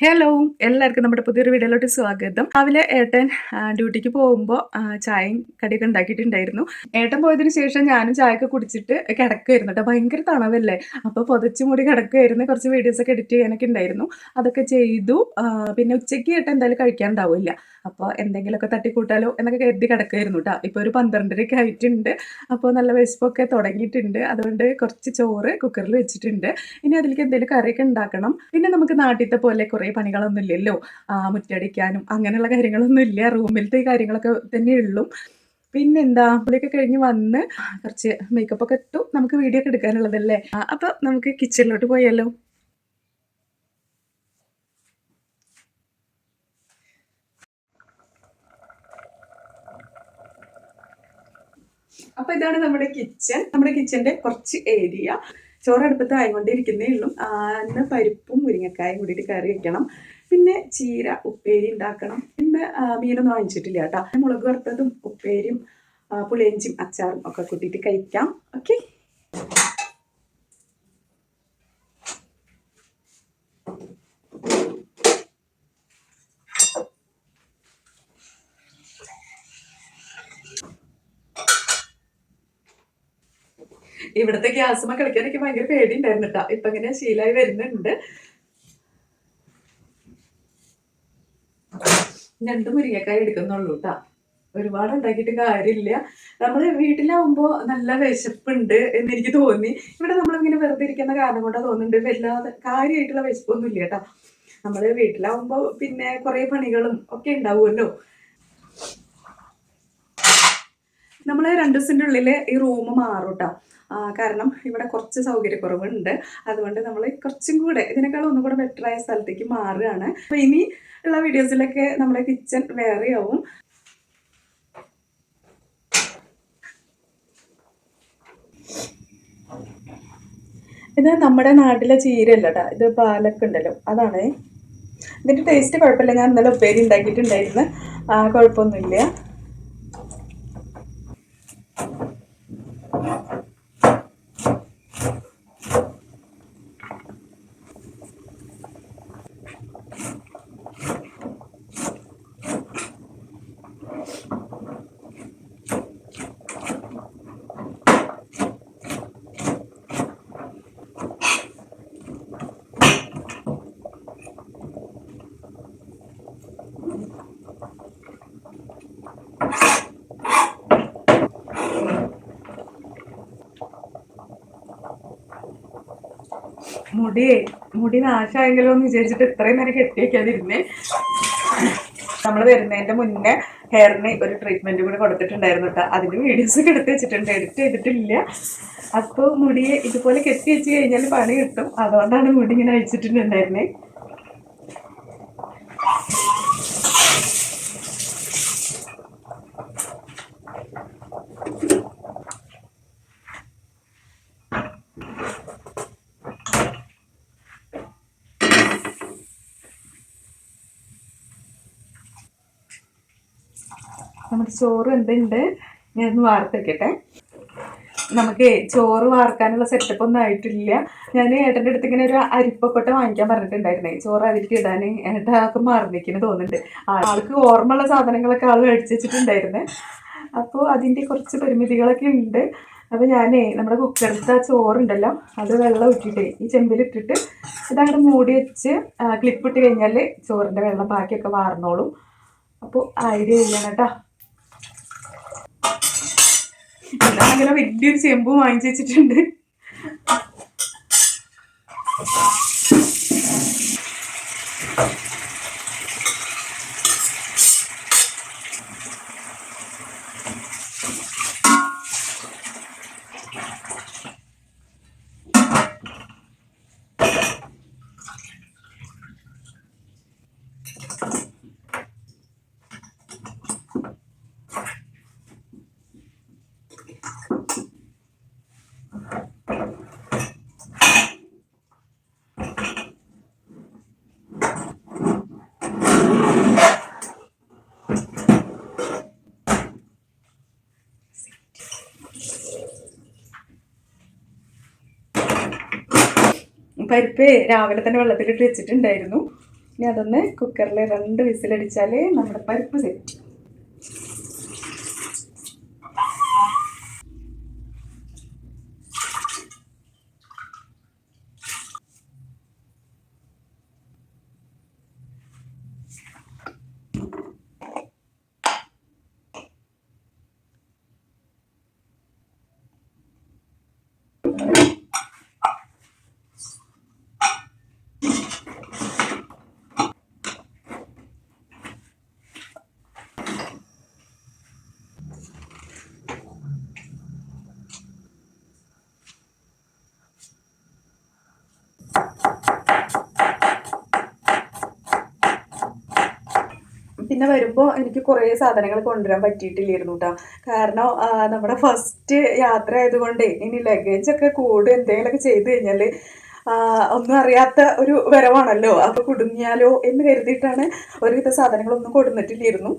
Hello എല്ലാവർക്കും നമ്മുടെ പുതിയൊരു വീഡിയോയിലോട്ട് സ്വാഗതം. രാവിലെ ഏട്ടൻ ഡ്യൂട്ടിക്ക് പോകുമ്പോൾ ചായയും കടിയൊക്കെ ഉണ്ടാക്കിയിട്ടുണ്ടായിരുന്നു. ഏട്ടൻ പോയതിനു ശേഷം ഞാനും ചായയൊക്കെ കുടിച്ചിട്ട് കിടക്കുമായിരുന്നു കേട്ടോ. ഭയങ്കര തണവല്ലേ? അപ്പോൾ പുതച്ചു മൂടി കിടക്കുമായിരുന്നു കുറച്ച് വീഡിയോസൊക്കെ എഡിറ്റ് ചെയ്യാനൊക്കെ ഉണ്ടായിരുന്നു. അതൊക്കെ ചെയ്തു. പിന്നെ ഉച്ചയ്ക്ക് ഏട്ടൻ എന്തായാലും കഴിക്കാനുണ്ടാവില്ല. അപ്പോൾ എന്തെങ്കിലുമൊക്കെ തട്ടിക്കൂട്ടാലോ എന്നൊക്കെ കരുതി കിടക്കുമായിരുന്നു കേട്ടോ ഇപ്പോൾ ഒരു പന്ത്രണ്ടരയ്ക്ക് ആയിട്ടുണ്ട്. അപ്പോൾ നല്ല വിശപ്പൊക്കെ തുടങ്ങിയിട്ടുണ്ട്. അതുകൊണ്ട് കുറച്ച് ചോറ് കുക്കറിൽ വെച്ചിട്ടുണ്ട്. ഇനി അതിലേക്ക് എന്തെങ്കിലും കറിയൊക്കെ ഉണ്ടാക്കണം. പിന്നെ നമുക്ക് നാട്ടിലത്തെ പോലെ കുറേ പണികളൊന്നും ഇല്ലല്ലോ. മുറ്റടിക്കാനും അങ്ങനെയുള്ള കാര്യങ്ങളൊന്നും ഇല്ല. റൂമിലത്തെ കാര്യങ്ങളൊക്കെ തന്നെ ഉള്ളൂ. പിന്നെന്താ? പുള്ളിയൊക്കെ കഴിഞ്ഞ് വന്ന് കുറച്ച് മേക്കപ്പ് ഒക്കെ ഇട്ടു. നമുക്ക് വീഡിയോ ഒക്കെ എടുക്കാനുള്ളതല്ലേ? അപ്പോൾ നമുക്ക് കിച്ചണിലോട്ട് പോയാലോ. അപ്പൊ ഇതാണ് നമ്മുടെ കിച്ചൺ നമ്മുടെ കിച്ചന്റെ കുറച്ച് ഏരിയ ചോറ് അടുപ്പത്ത് ആയിക്കൊണ്ടിരിക്കുന്നേ ഉള്ളൂ അന്ന് പരിപ്പും മുരിങ്ങക്കായും കൂടിയിട്ട് കറി വെക്കണം. പിന്നെ ചീര ഉപ്പേരി ഉണ്ടാക്കണം. പിന്നെ മീനൊന്നും വാങ്ങിച്ചിട്ടില്ല കേട്ടോ. മുളക് വറുത്തതും ഉപ്പേരിയും പുളിയഞ്ചും അച്ചാറും ഒക്കെ കൂട്ടിയിട്ട് കഴിക്കാം. ഓക്കെ ഇവിടുത്തെ ഗ്യാസുമ കളിക്കാൻ എനിക്ക് ഭയങ്കര പേടിയുണ്ടായിരുന്നു കേട്ടോ ഇപ്പൊ ഇങ്ങനെ ശീലായി വരുന്നുണ്ട്. രണ്ട് മുരിങ്ങക്കായ എടുക്കുന്നുള്ളൂ കേട്ടാ ഒരുപാട് ഉണ്ടാക്കിയിട്ട് കാര്യമില്ല. നമ്മൾ വീട്ടിലാവുമ്പോ നല്ല വിശപ്പുണ്ട് എന്ന് എനിക്ക് തോന്നി. ഇവിടെ നമ്മൾ ഇങ്ങനെ വെറുതെ ഇരിക്കുന്ന കാരണം കൊണ്ടാ തോന്നുന്നുണ്ട്. വല്ലാതെ കാര്യമായിട്ടുള്ള വിശപ്പൊന്നും ഇല്ല കേട്ടോ നമ്മൾ വീട്ടിലാവുമ്പോ പിന്നെ കുറെ പണികളും ഒക്കെ ഉണ്ടാവുമല്ലോ. നമ്മൾ രണ്ടു ദിവസത്തിന്റെ ഉള്ളിൽ ഈ റൂം മാറും കേട്ടോ കാരണം ഇവിടെ കുറച്ച് സൗകര്യക്കുറവുണ്ട്. അതുകൊണ്ട് നമ്മൾ കുറച്ചും കൂടെ ഇതിനേക്കാൾ ഒന്നും കൂടെ ബെറ്റർ ആയ സ്ഥലത്തേക്ക് മാറുകയാണ്. അപ്പോൾ ഇനി ഉള്ള വീഡിയോസിലൊക്കെ നമ്മുടെ കിച്ചൺ വേറെ ആവും ഇത് നമ്മുടെ നാട്ടിലെ ചീരല്ല ഇത് പാലൊക്കെ ഉണ്ടല്ലോ. അതാണ്. ഇതിന്റെ ടേസ്റ്റ് കുഴപ്പമില്ല. ഞാൻ ഇന്നലെ ഉപ്പേരി ഉണ്ടാക്കിയിട്ടുണ്ടായിരുന്നു. കുഴപ്പമൊന്നുമില്ല. മുടി മുടി നാശമായെങ്കിലോ എന്ന് വിചാരിച്ചിട്ട് ഇത്രയും നേരം കെട്ടിവെക്കാതിരുന്നേ. നമ്മൾ വരുന്നതിന്റെ മുന്നേ ഹെയറിന് ഒരു ട്രീറ്റ്മെന്റ് കൂടി കൊടുത്തിട്ടുണ്ടായിരുന്നു കേട്ടോ അതിന്റെ വീഡിയോസ് ഒക്കെ എടുത്ത് വെച്ചിട്ടുണ്ട്. എഡിറ്റ് ചെയ്തിട്ടില്ല. അപ്പോൾ മുടിയെ ഇതുപോലെ കെട്ടി വെച്ച് കഴിഞ്ഞാൽ പണി കിട്ടും. അതുകൊണ്ടാണ് മുടി ഇങ്ങനെ അഴിച്ചിട്ടുണ്ടായിരുന്നേ. നമ്മുടെ ചോറ് എന്തുണ്ട് ഞാനൊന്ന് വാർത്തെക്കട്ടെ നമുക്ക് ചോറ് വാർക്കാനുള്ള സെറ്റപ്പ് ഒന്നും ആയിട്ടില്ല. ഞാൻ ഏട്ടന്റെ അടുത്ത് ഇങ്ങനെ ഒരു അരിപ്പക്കൊട്ട വാങ്ങിക്കാൻ പറഞ്ഞിട്ടുണ്ടായിരുന്നേ. ചോറ് അതിലേക്ക് ഇടാൻ. ഏട്ടാക്ക് ആൾക്ക് മറന്നിരിക്കുന്നു തോന്നുന്നുണ്ട്. ആൾക്ക് ഓർമ്മയുള്ള സാധനങ്ങളൊക്കെ ആൾ മേടിച്ച് അപ്പോൾ അതിന്റെ കുറച്ച് പരിമിതികളൊക്കെ ഉണ്ട്. അപ്പോൾ ഞാനേ നമ്മുടെ കുക്കറിലത്തെ ആ ചോറുണ്ടല്ലോ അത് വെള്ളം ഊറ്റിയിട്ട് ഈ ചെമ്പിലിട്ടിട്ട് ഇതങ്ങോട്ട് മൂടി വെച്ച് ക്ലിപ്പ് ഇട്ട് കഴിഞ്ഞാൽ ചോറിന്റെ വെള്ളം ബാക്കിയൊക്കെ വാർന്നോളും. അപ്പോൾ ഐഡിയ ചെയ്യണം കേട്ടോ. അങ്ങനെ വലിയൊരു ചെമ്പ് വാങ്ങിച്ചു വെച്ചിട്ടുണ്ട്. പരിപ്പ് രാവിലെ തന്നെ വെള്ളത്തിലിട്ട് വെച്ചിട്ടുണ്ടായിരുന്നു. ഇനി അതൊന്ന് കുക്കറിൽ രണ്ട് വിസിലടിച്ചാൽ നമ്മുടെ പരിപ്പ് സെറ്റ് പിന്നെ വരുമ്പോൾ എനിക്ക് കുറേ സാധനങ്ങൾ കൊണ്ടുവരാൻ പറ്റിയിട്ടില്ലായിരുന്നു കേട്ടോ കാരണം നമ്മുടെ ഫസ്റ്റ് യാത്ര ആയതുകൊണ്ട് ഇനി ലഗേജൊക്കെ കൂടും എന്തെങ്കിലുമൊക്കെ ചെയ്തു കഴിഞ്ഞാൽ ഒന്നും അറിയാത്ത ഒരു വരവാണല്ലോ. അപ്പോൾ കുടുങ്ങിയാലോ എന്ന് കരുതിയിട്ടാണ് ഒരുവിധ സാധനങ്ങളൊന്നും കൊടുന്നിട്ടില്ലായിരുന്നു.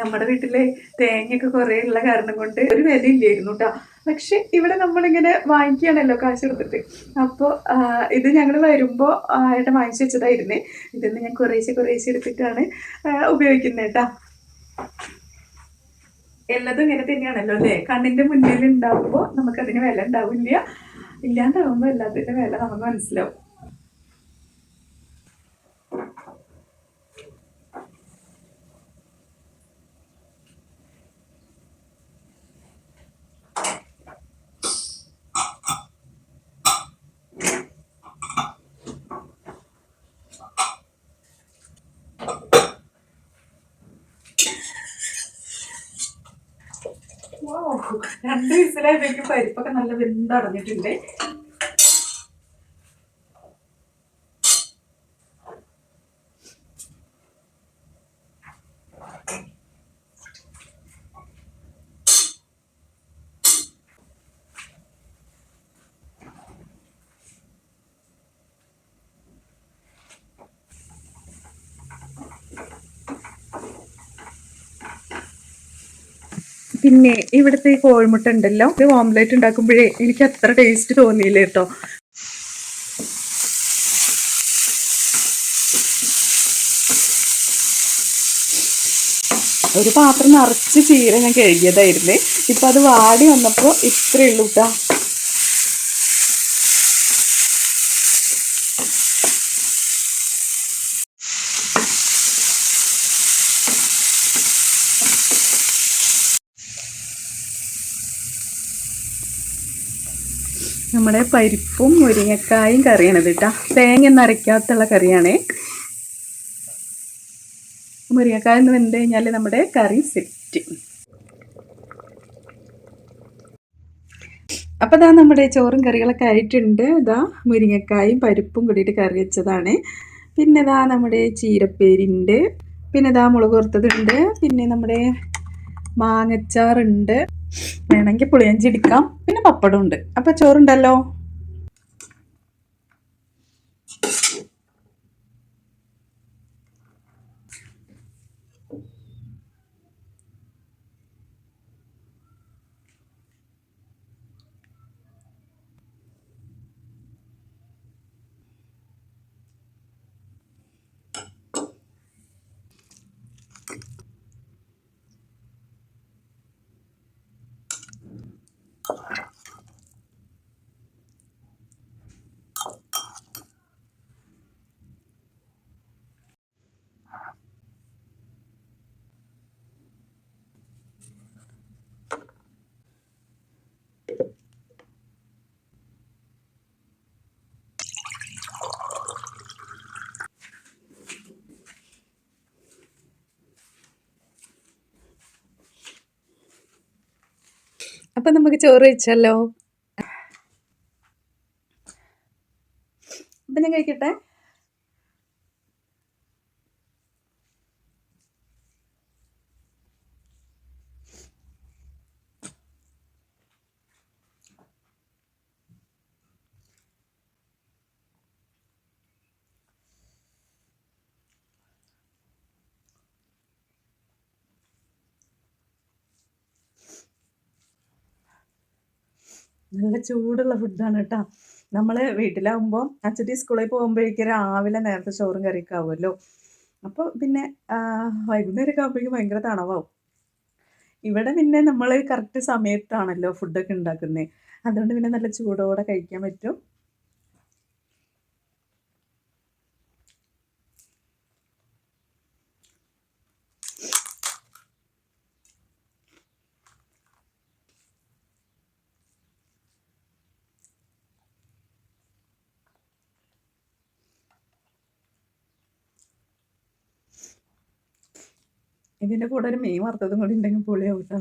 നമ്മുടെ വീട്ടിലെ തേങ്ങയൊക്കെ കുറേ ഉള്ള കാരണം കൊണ്ട് ഒരു വില ഇല്ലായിരുന്നു കേട്ടോ പക്ഷെ ഇവിടെ നമ്മളിങ്ങനെ വാങ്ങിക്കുകയാണല്ലോ കാശ് കൊടുത്തിട്ട്. അപ്പോൾ ഇത് ഞങ്ങൾ വരുമ്പോൾ ഏട്ടൻ വാങ്ങിച്ചു വെച്ചതായിരുന്നേ. ഇതിന്ന് ഞാൻ കുറേശ്ശെ കുറേശ്ശെ എടുത്തിട്ടാണ് ഉപയോഗിക്കുന്നത് കേട്ടോ എല്ലാതും ഇങ്ങനെ തന്നെയാണല്ലോ അല്ലേ? കണ്ണിന്റെ മുന്നിൽ ഉണ്ടാവുമ്പോൾ നമുക്കതിന് വില ഉണ്ടാവില്ല. ഇല്ലാണ്ടാവുമ്പോൾ എല്ലാത്തിന്റെ വില നമുക്ക് മനസ്സിലാവും. രണ്ട് വിസിലായപ്പോഴേക്കും പരിപ്പൊക്കെ നല്ല വെന്തടഞ്ഞിട്ടുണ്ട്. പിന്നെ ഇവിടുത്തെ ഈ കോഴിമുട്ട ഉണ്ടല്ലോ ഇത് ഓംലെറ്റ് ഉണ്ടാക്കുമ്പോഴേ എനിക്ക് അത്ര ടേസ്റ്റ് തോന്നിയില്ല കേട്ടോ. ഒരു പാത്രം നിറച്ച് ചീര ഞാൻ കഴുകിയതായിരുന്നേ. ഇപ്പൊ അത് വാടി വന്നപ്പോ ഇത്രയേ ഉള്ളൂ നമ്മുടെ പരിപ്പും മുരിങ്ങക്കായും കറിയാണ് കേട്ടോ. തേങ്ങ നിറയ്ക്കാത്തുള്ള കറിയാണേ. മുരിങ്ങക്കായ എന്ന് വെന്ത് കഴിഞ്ഞാൽ നമ്മുടെ കറി സെറ്റ്. അപ്പോൾ ഇതാ നമ്മുടെ ചോറും കറികളൊക്കെ ആയിട്ടുണ്ട്. ഇതാ മുരിങ്ങക്കായും പരിപ്പും കൂടിയിട്ട് കറി വെച്ചതാണ്. പിന്നെ ഇതാ നമ്മുടെ ചീരപ്പേരിണ്ട്. പിന്നെ ഇതാ മുളക് വറുത്തതുണ്ട്. പിന്നെ നമ്മുടെ മാങ്ങച്ചാറുണ്ട്. വേണമെങ്കിൽ പുളിയഞ്ചി എടുക്കാം ഉണ്ട് അപ്പോൾ ചോറുണ്ടല്ലോ? അപ്പം നമുക്ക് ചോറ് വെച്ചല്ലോ അപ്പം ഞാൻ കഴിക്കട്ടെ നല്ല ചൂടുള്ള ഫുഡാണ് കേട്ടോ നമ്മൾ വീട്ടിലാവുമ്പോൾ അച്ചടി സ്കൂളിൽ പോകുമ്പോഴേക്കും രാവിലെ നേരത്തെ ചോറും കറിയൊക്കെ ആവുമല്ലോ അപ്പോൾ പിന്നെ വൈകുന്നേരമൊക്കെ ആകുമ്പോഴേക്കും ഭയങ്കര തണവാവും ഇവിടെ പിന്നെ നമ്മൾ കറക്റ്റ് സമയത്താണല്ലോ ഫുഡൊക്കെ ഉണ്ടാക്കുന്നത് അതുകൊണ്ട് പിന്നെ നല്ല ചൂടോടെ കഴിക്കാൻ പറ്റും. ഇതിന്റെ കൂടെ ഒരു മീൻ വറുത്തതും കൂടി ഉണ്ടെങ്കിൽ പൊളിയാവും കേട്ടോ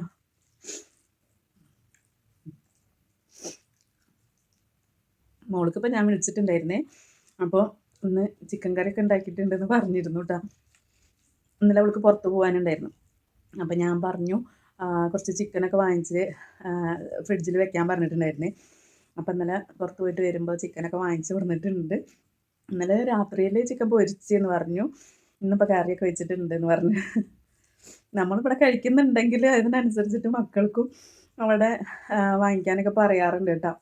മോൾക്കിപ്പോൾ ഞാൻ വിളിച്ചിട്ടുണ്ടായിരുന്നേ. അപ്പോൾ ഒന്ന് ചിക്കൻ കറിയൊക്കെ ഉണ്ടാക്കിയിട്ടുണ്ടെന്ന് പറഞ്ഞിരുന്നു കേട്ടോ ഇന്നലെ അവൾക്ക് പുറത്തു പോകാനുണ്ടായിരുന്നു. അപ്പോൾ ഞാൻ പറഞ്ഞു കുറച്ച് ചിക്കനൊക്കെ വാങ്ങിച്ച് ഫ്രിഡ്ജിൽ വെക്കാൻ പറഞ്ഞിട്ടുണ്ടായിരുന്നേ. അപ്പോൾ ഇന്നലെ പുറത്തു പോയിട്ട് വരുമ്പോൾ ചിക്കനൊക്കെ വാങ്ങിച്ച് കൊടുത്തിട്ടുണ്ട്. ഇന്നലെ രാത്രിയിൽ ചിക്കൻ പൊരിച്ചെന്ന് പറഞ്ഞു. ഇന്നിപ്പോൾ കറിയൊക്കെ വെച്ചിട്ടുണ്ട് എന്ന് പറഞ്ഞു. നമ്മളിവിടെ കഴിക്കുന്നുണ്ടെങ്കിൽ അതിനനുസരിച്ചിട്ട് മക്കൾക്കും അവിടെ വാങ്ങിക്കാനൊക്കെ പറയാറുണ്ട് കേട്ടോ.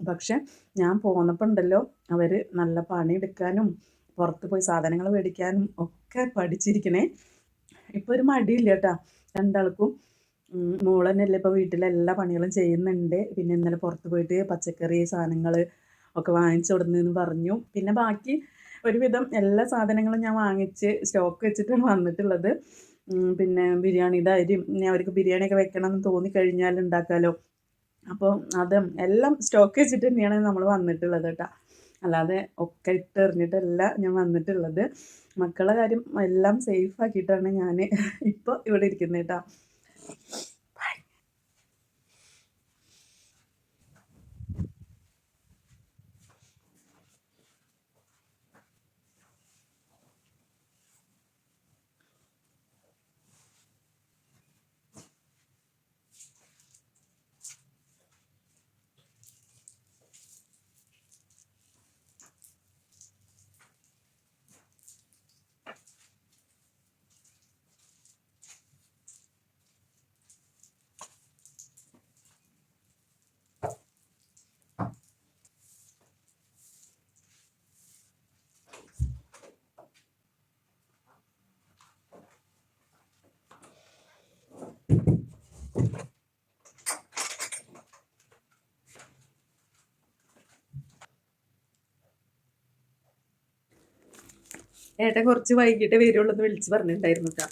പക്ഷെ ഞാൻ പോന്നപ്പോൾ ഉണ്ടല്ലോ അവർ നല്ല പണിയെടുക്കാനും പുറത്ത് പോയി സാധനങ്ങൾ മേടിക്കാനും ഒക്കെ പഠിച്ചിരിക്കണേ. ഇപ്പോൾ ഒരു മടിയില്ല കേട്ടോ. രണ്ടാൾക്കും മോളന്നല്ലേ ഇപ്പോൾ വീട്ടിലെ എല്ലാ പണികളും ചെയ്യുന്നുണ്ട്. പിന്നെ ഇന്നലെ പുറത്ത് പോയിട്ട് പച്ചക്കറി സാധനങ്ങൾ ഒക്കെ വാങ്ങിച്ചു കൊടുന്നെന്ന് പറഞ്ഞു. പിന്നെ ബാക്കി ഒരുവിധം എല്ലാ സാധനങ്ങളും ഞാൻ വാങ്ങിച്ച് സ്റ്റോക്ക് വെച്ചിട്ടാണ് വന്നിട്ടുള്ളത്. പിന്നെ ബിരിയാണിയുടെ ഇനി അവർക്ക് ബിരിയാണിയൊക്കെ വെക്കണം എന്ന് തോന്നിക്കഴിഞ്ഞാൽ ഉണ്ടാക്കാമല്ലോ അപ്പോൾ അതും എല്ലാം സ്റ്റോക്ക് വെച്ചിട്ട് തന്നെയാണ് നമ്മൾ വന്നിട്ടുള്ളത് കേട്ടോ. അല്ലാതെ ഒക്കെ ഇട്ടെറിഞ്ഞിട്ടല്ല ഞാൻ വന്നിട്ടുള്ളത്. മക്കളുടെ കാര്യം എല്ലാം സേഫ് ആക്കിയിട്ടാണ് ഞാൻ ഇപ്പോൾ ഇവിടെ ഇരിക്കുന്നത് കേട്ടോ. ഏട്ടൻ കുറച്ച് വൈകിട്ട് വരുള്ളൂ വിളിച്ച് പറഞ്ഞിട്ടുണ്ടായിരുന്നു കേട്ടോ.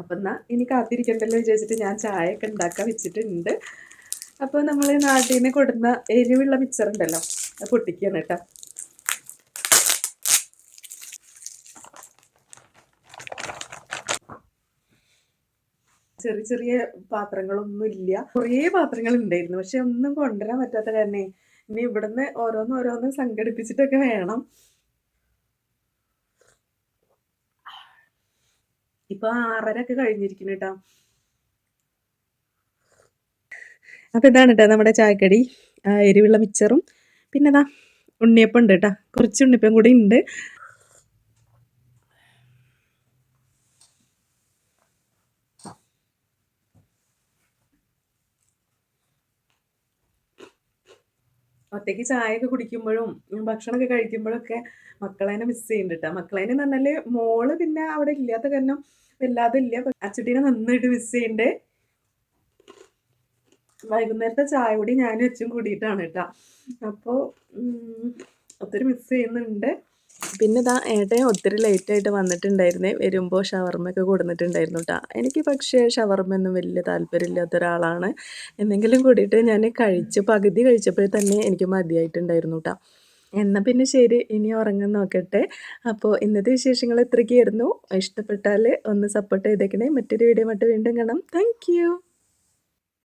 അപ്പം എന്നാൽ ഇനി കാത്തിരിക്കണ്ടല്ലോ വിചാരിച്ചിട്ട് ഞാൻ ചായ ഒക്കെ ഉണ്ടാക്കാൻ വെച്ചിട്ടുണ്ട്. അപ്പോൾ നമ്മൾ നാട്ടിൽ നിന്ന് കൊടുന്ന എരിവുള്ള മിക്സർ ഉണ്ടല്ലോ അത് പൊട്ടിക്കുകയാണ് കേട്ടോ. ചെറിയ ചെറിയ പാത്രങ്ങളൊന്നും ഇല്ല. കുറേ പാത്രങ്ങൾ ഉണ്ടായിരുന്നു പക്ഷെ ഒന്നും കൊണ്ടുവരാൻ പറ്റാത്ത കാരണേ ഇനി ഇവിടുന്ന് ഓരോന്ന് ഓരോന്ന് സംഘടിപ്പിച്ചിട്ടൊക്കെ വേണം. ഇപ്പൊ ആറര ഒക്കെ കഴിഞ്ഞിരിക്കുന്നു കേട്ടോ അപ്പൊ ഇതാണ് കേട്ടോ നമ്മുടെ ചായക്കടി. എരിവുള്ള മിച്ചറും. പിന്നെ ദാ ഉണ്ണിയപ്പം ഉണ്ട് കേട്ടോ കുറച്ച് ഉണ്ണിയപ്പം കൂടി ഉണ്ട്. ഒറ്റയ്ക്ക് ചായയൊക്കെ കുടിക്കുമ്പോഴും ഭക്ഷണമൊക്കെ കഴിക്കുമ്പോഴൊക്കെ മക്കളേനെ മിസ് ചെയ്യുന്നുണ്ട് കേട്ടോ മക്കളേനെ എന്ന് മോൾ പിന്നെ അവിടെ ഇല്ലാത്ത കാരണം വല്ലാതെ ഇല്ല പക്ഷെ അച്ചുട്ടീനെ നന്നായിട്ട് മിസ് ചെയ്യണ്ടേ. വൈകുന്നേരത്തെ ചായ കൂടി ഞാനും അച്ഛൻ കൂടിയിട്ടാണ് കേട്ടോ. അപ്പോൾ ഒത്തിരി മിസ് ചെയ്യുന്നുണ്ട്. പിന്നെ ഇതാ ഏട്ടൻ ഒത്തിരി ലേറ്റായിട്ട് വന്നിട്ടുണ്ടായിരുന്നേ. വരുമ്പോൾ ഷവർമ്മയൊക്കെ കൊടുത്തിട്ടുണ്ടായിരുന്നു കേട്ടോ. എനിക്ക് പക്ഷേ ഷവർമ്മ ഒന്നും വലിയ താല്പര്യമില്ലാത്ത ഒരാളാണ്. എന്തെങ്കിലും കൂടിയിട്ട് ഞാൻ കഴിച്ച് പകുതി കഴിച്ചപ്പോഴേ തന്നെ എനിക്ക് മതിയായിട്ടുണ്ടായിരുന്നു കേട്ടോ. എന്നാൽ പിന്നെ ശരി ഇനി ഉറങ്ങാൻ നോക്കട്ടെ. അപ്പോൾ ഇന്നത്തെ വിശേഷങ്ങൾ ഇത്രയ്ക്കായിരുന്നു ഇഷ്ടപ്പെട്ടാൽ ഒന്ന് സപ്പോർട്ട് ചെയ്തേക്കണേ. മറ്റൊരു വീഡിയോ മറ്റും വീണ്ടും കാണാം. താങ്ക്